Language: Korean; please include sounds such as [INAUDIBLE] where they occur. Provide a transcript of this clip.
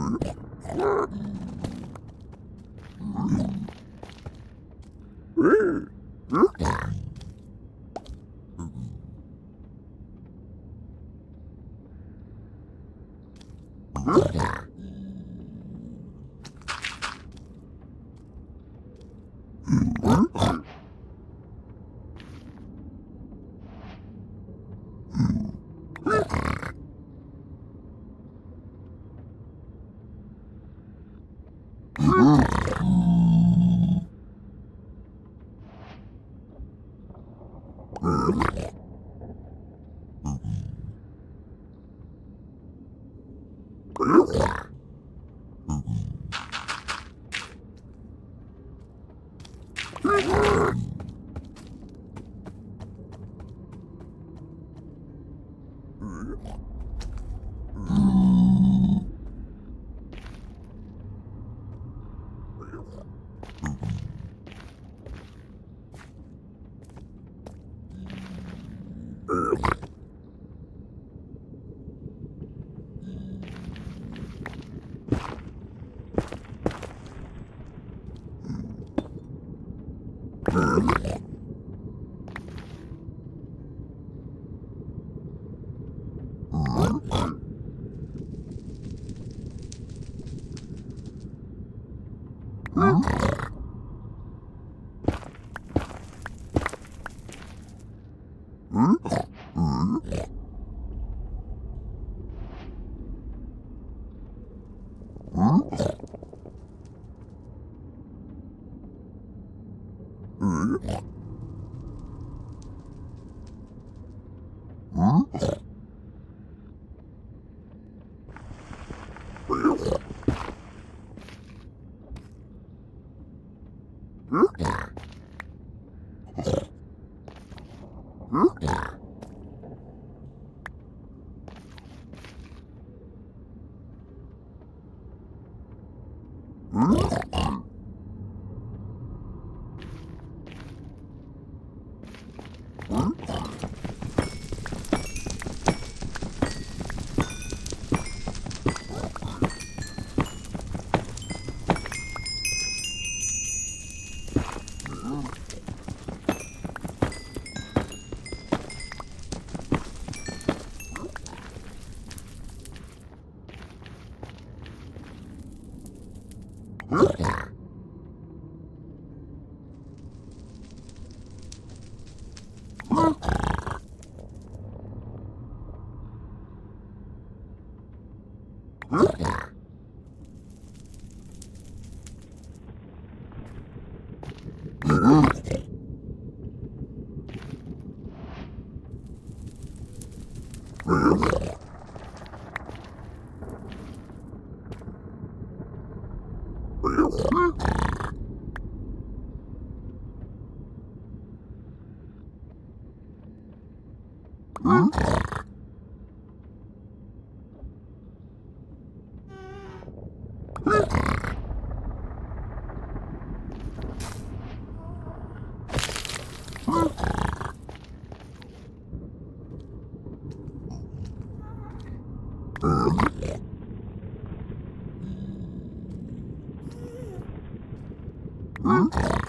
Mm-hmm. Mm-hmm. Oh. [LAUGHS] 어. Mm-hmm. 嗯。